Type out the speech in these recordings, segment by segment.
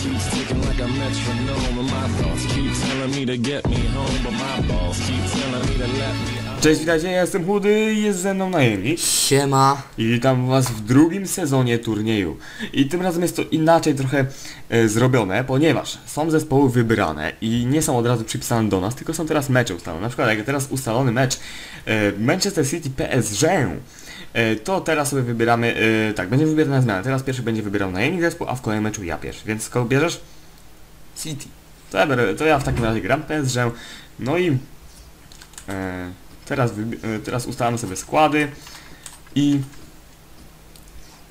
keeps ticking like a metronome, and my thoughts keep telling me to get me home, but my balls keep telling me to let me out. Cześć, witajcie, ja jestem Chudy i jest ze mną najemnik. Siema. I witam was w drugim sezonie turnieju. I tym razem jest to inaczej trochę e, zrobione, ponieważ są zespoły wybrane i nie są od razu przypisane do nas, tylko są teraz mecze ustalone. Na przykład jak teraz ustalony mecz e, Manchester City PSG, e, to teraz sobie wybieramy, e, tak, będzie wybierana zmiana. Teraz pierwszy będzie wybierał najemnik zespół, a w kolejnym meczu ja pierwszy. Więc kogo bierzesz? City. To ja, to ja w takim razie gram PSG. No i e, teraz, e, teraz ustalamy sobie składy i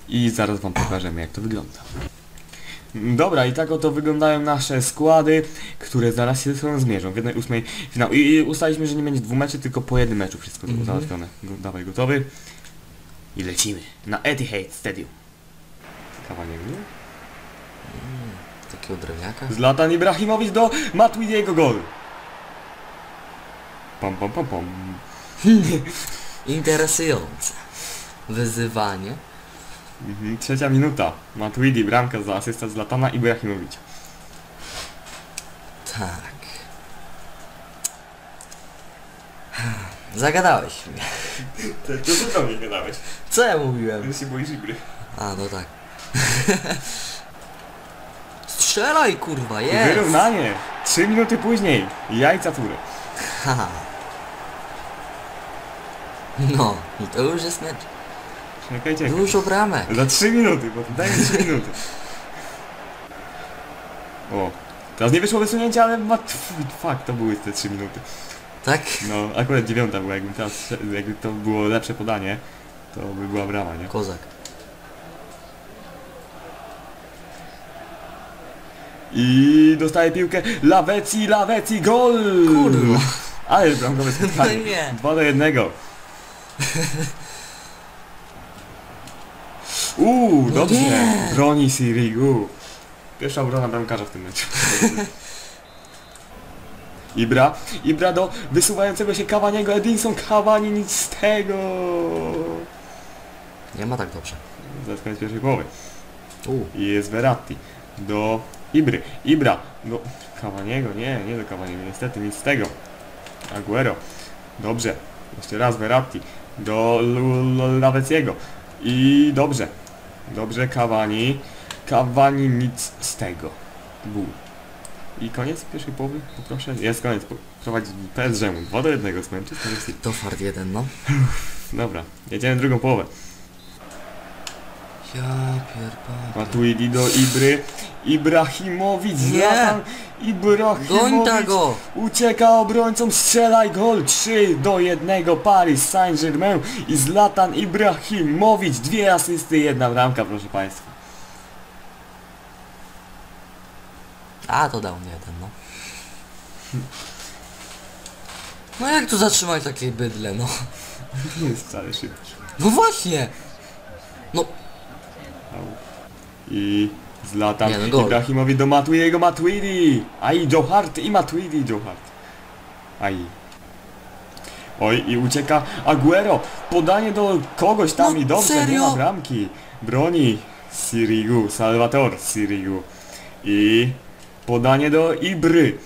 i zaraz wam pokażemy jak to wygląda. Dobra, i tak oto wyglądają nasze składy, które zaraz się ze sobą zmierzą w jednej ósmej finał. I, I ustaliliśmy, że nie będzie dwóch meczy, tylko po jednym meczu wszystko Mhm. załatwione. Go, dawaj gotowy. I lecimy na Etihad Stadium. Kawaniek, nie? Takiego drewniaka. Zlatan Ibrahimowicz do Matuidiego gol. Pom pom pom pom. Interesujące. Wyzywanie. Mhm, trzecia minuta. Matuidi bramka za asysta Zlatana Ibrahimowicza. Tak. Zagadałeś mnie. To ty do mnie nie dałeś. Co ja mówiłem? się boisz gry. A, no tak. Strzelaj kurwa, jest! Wyrównanie. Trzy minuty później. Jajca tury. Haha. No, i to już jest mecz. Czekaj, czekaj. Dużo bramek. Za trzy minuty, bo daj mi trzy minuty. O. Teraz nie wyszło wysunięcie, ale ma... Fuck, to były te trzy minuty. Tak? No, akurat dziewiąta była, jakby teraz, jakby to było lepsze podanie, to by była brama, nie? Kozak. I dostaje piłkę, Laweci, Laweci, gol! Kurwa. Ale bramkowe spotkanie. No nie. 2 do 1. Uuu, dobrze. nie. Broni Sirigu. Pierwsza obrona bramkarza w tym meczu. Ibra, Ibra do wysuwającego się Cavaniego, Edinson Cavani, nic z tego. Nie ma tak dobrze. Za koniec pierwszej połowy. I jest Verratti do Ibry. Ibra do Cavaniego, nie, nie do Cavaniego, niestety nic z tego. Aguero. Dobrze. Jeszcze raz Verratti do Laveciego. I dobrze. Dobrze Cavani. Cavani nic z tego. Bu. I koniec pierwszej połowy, poproszę. Jest koniec. Prowadzi PSG 2 do 1 z Manchester City. To fart jeden, no. Dobra, jedziemy drugą połowę. Ja pierdolę. Matuidi do Ibry. Ibrahimowicz, Nie. Zlatan Ibrahimowicz. go! Ucieka obrońcą, strzelaj gol 3 do 1 Paris Saint-Germain i Zlatan Ibrahimowicz. Dwie asysty, jedna bramka, proszę Państwa. A, to dał mnie jeden, no. No jak tu zatrzymać takie bydle, no? Nie jest wcale szybko. No właśnie! No, I Zlatan Nie, no gol. Ibrahimowicz do Matuidiego, Matuidi. Aj, Joe Hart i Matuidi, Joe Hart. Aj. Oj, i ucieka Aguero. Podanie do kogoś tam No, i dobrze, nie serio? ma bramki. Broni Sirigu, Salvator Sirigu. I podanie do Ibry.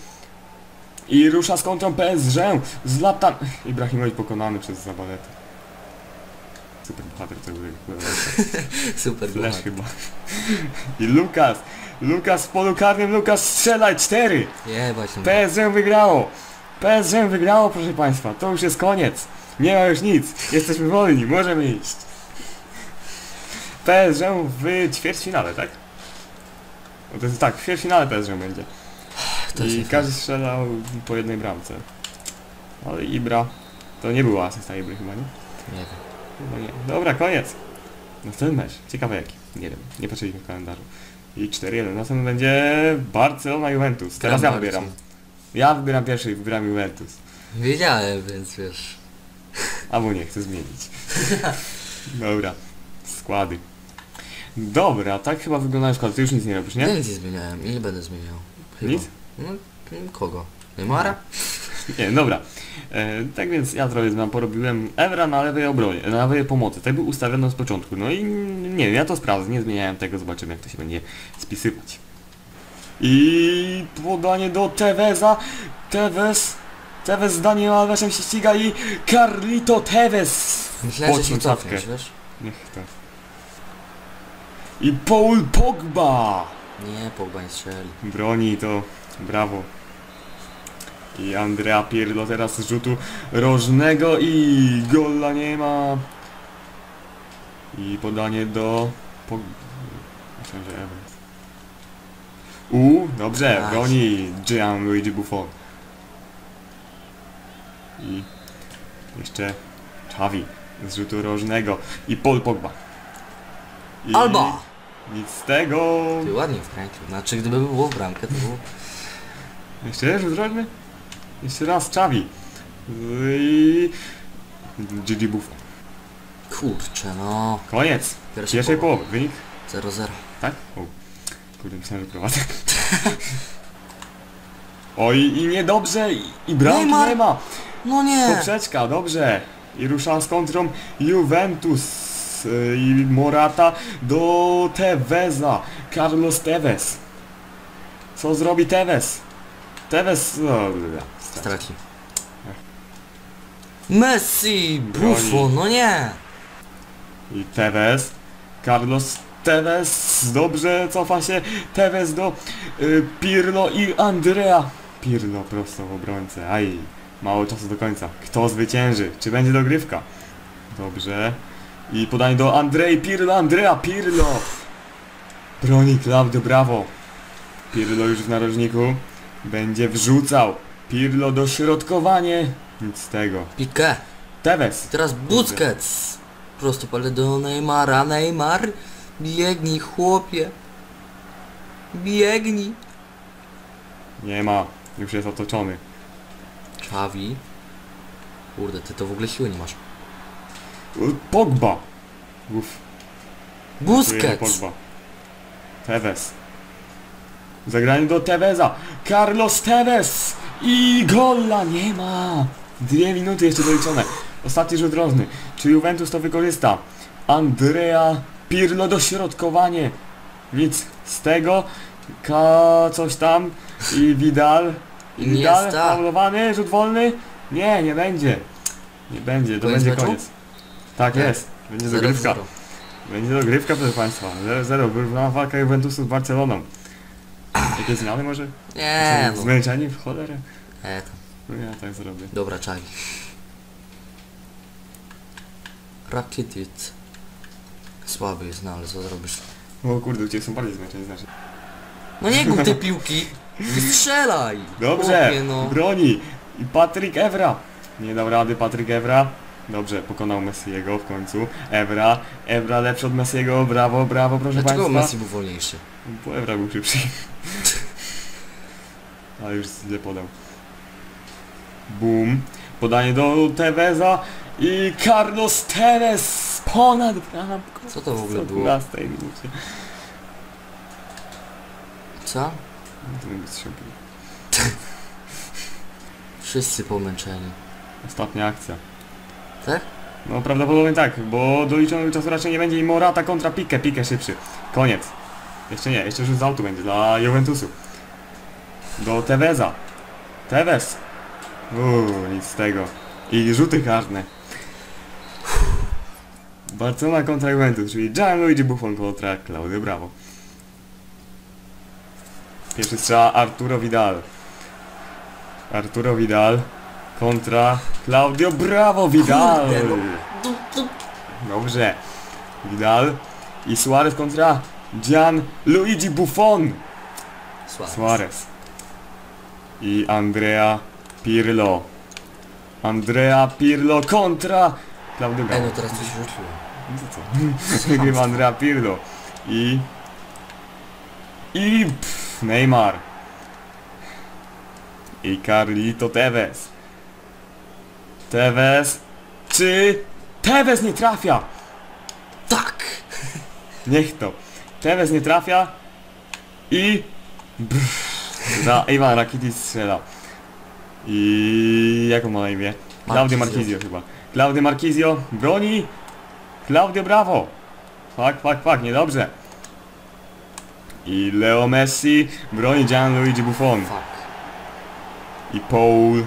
I rusza z kontrą PSG. Zlatan... Ibrahimowicz pokonany przez Zabaletę. Super bohater tego super Flash chyba. I Lukas. Lukas w polu karnym. Lukas strzelaj 4. Jebać. PSG wygrało. PSG wygrało proszę Państwa. To już jest koniec. Nie ma już nic. Jesteśmy wolni. Możemy iść. PSG w ćwierćfinale, tak? No to jest tak, w ćwierćfinale PSG będzie. To I każdy strzelał po jednej bramce. Ale Ibra... To nie była asysta Ibry chyba, nie? Nie wiem. Chyba nie. Dobra, koniec. Następny mecz. Ciekawe jaki. Nie wiem. Nie patrzyliśmy w kalendarzu. I 4-1. Następny będzie Barcelona Juventus. Teraz ja Gram wybieram. Ja wybieram pierwszy i wybieram Juventus. Wiedziałem, więc wiesz. Albo nie, chcę zmienić. Dobra. Składy. Dobra, tak chyba wyglądają składy. Ty już nic nie robisz, Nie? nie? Nic nie zmieniałem i nie będę zmieniał. Chyba. Nic? No, kogo? Neymara? Nie, dobra. E, tak więc ja trochę znam, porobiłem Evra na lewej obronie, na lewej pomocy. Tak był ustawiony z początku. No i nie wiem, ja to sprawdzę, nie zmieniałem tego, zobaczymy jak to się będzie spisywać. I podanie do Teveza. Tevez. Tevez z Daniel Alvesem się ściga i Carlito Tevez. Myślałem, że się cofniesz, wiesz? Niech to. I Paul Pogba. Nie, Pogba nie strzeli. Broni to brawo. I Andrea Pirlo teraz z rzutu rożnego i gola nie ma. I podanie do... Pog... Myślałem, że Evans. U, dobrze, broni Gianluigi Buffon. I jeszcze Xavi z rzutu rożnego i Paul Pogba. I Alba! Nic z tego. Ty ładnie wkręcił. Znaczy, gdyby było w bramkę, to było... Jeszcze rzut rożny? Jeszcze raz Xavi. I... Gigi Buffon. Kurczę, no. Koniec. Pierwsza Pierwszej połowa. połowy. Wynik? 0-0. Tak? O. Kurde, myślałem, że prowadzę. Oj, i niedobrze, i, i bramki Neymar! nie ma. No nie! Poprzeczka, dobrze. I rusza z kontrą Juventus. y, I Morata do Teveza. Carlos Tevez. Co zrobi Tevez? Tevez... O, straci. Straci. Messi! Buffon, no nie! I Tevez. Carlos Tevez. Dobrze, cofa się. Tevez do y, Pirlo i Andrea. Pirlo prosto w obrońcę. Aj, mało czasu do końca. Kto zwycięży? Czy będzie dogrywka? Dobrze. I podanie do Andrei Pirlo. Andrea Pirlo. Broni Claudio Bravo. Pirlo już w narożniku. Będzie wrzucał. Pirlo dośrodkowanie. Nic z tego. Piqué. Tevez. Teraz Busquets. Prosto pole do Neymara. Neymar. Biegnij, chłopie. Biegnij. Nie ma. Już jest otoczony. Xavi. Kurde, ty to w ogóle siły nie masz. Pogba. Uff, Busquets. Pogba. Tevez. Zagranie do Teveza. Carlos Tevez. I gola nie ma. Dwie minuty jeszcze doliczone. Ostatni rzut rożny. Czy Juventus to wykorzysta? Andrea Pirlo dośrodkowanie. Nic z tego. Ka coś tam. I Vidal. I Vidal faulowany. Rzut wolny. Nie, nie będzie. Nie będzie. To Koniec będzie meczu? koniec. Tak jest. Będzie 0-0. dogrywka. Będzie dogrywka, proszę Państwa. 0-0. Była walka Juventusu z Barceloną. Jakieś zmiany może? Nie, Są no. Zmęczeni w cholerę? E, tam. No ja tak zrobię. Dobra, Xavi. Rakitic. Słaby jest, no ale co zrobisz? O kurde, u Ciebie są bardziej zmęczeni znaczy. No nie gub tej piłki! Strzelaj! Dobrze, Chłopie, no. broni. I Patryk Evra. Nie dał rady Patryk Evra. Dobrze, pokonał Messiego w końcu. Evra, Evra lepszy od Messiego. Brawo, brawo, proszę Dlaczego Państwa. Messi był wolniejszy? Bo Evra był szybszy. Ale już źle podał. Boom. Podanie do Teveza i Carlos Tevez ponad bramką. Co to w ogóle W było? 12 minucie. Co? No to. Wszyscy pomęczeni. Ostatnia akcja. Tak? No prawdopodobnie tak, bo doliczonego czasu raczej nie będzie i Morata kontra Pique, Pique szybszy. Koniec. Jeszcze nie, jeszcze rzut z autu będzie dla Juventusu. Do Teveza. Tevez. Uuu, nic z tego. I rzuty karne. Barcelona kontra Juventus, czyli Gianluigi Buffon kontra Claudio Bravo. Pierwszy strzał Arturo Vidal. Arturo Vidal kontra Claudio Bravo Vidal. No. Dobrze. Vidal i Suarez kontra Gian Luigi Buffon. Słaby. Suarez. I Andrea Pirlo. Andrea Pirlo kontra Claudio Ej, no teraz coś rzuciło. No to co? Wygrywa Andrea Pirlo. I... I... Pff, Neymar. I Carlito Tevez. Tevez. Czy... Tevez nie trafia! Tak! Niech to. Tevez nie trafia. I... Za Iwan Rakitic strzela. I... Jak on ma na imię? Claudio. Marquizio chyba. Claudio Marquizio broni. Claudio Bravo. Fak, fak, fak, niedobrze. I Leo Messi broni Gianluigi Buffon. I Paul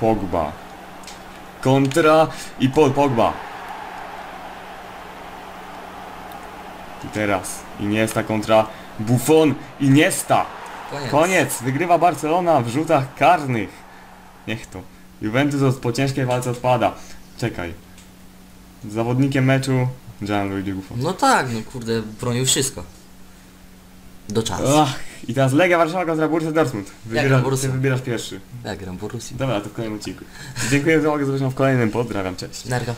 Pogba. Kontra i Paul Pogba. Teraz Iniesta kontra Buffon. Iniesta. Koniec. Koniec. Wygrywa Barcelona w rzutach karnych. Niech to. Juventus od- po ciężkiej walce odpada. Czekaj. Zawodnikiem meczu Gianluigi Buffon. No tak, no kurde, bronił wszystko. Do czasu. Ach, I teraz Legia Warszawa kontra Borussia Dortmund. Wybierasz, Borussia. ty wybierasz pierwszy. Ja gram Borussii. Dobra, to w kolejnym odcinku. Dziękuję za uwagę, zobaczymy w kolejnym. Pozdrawiam, cześć. Nerga.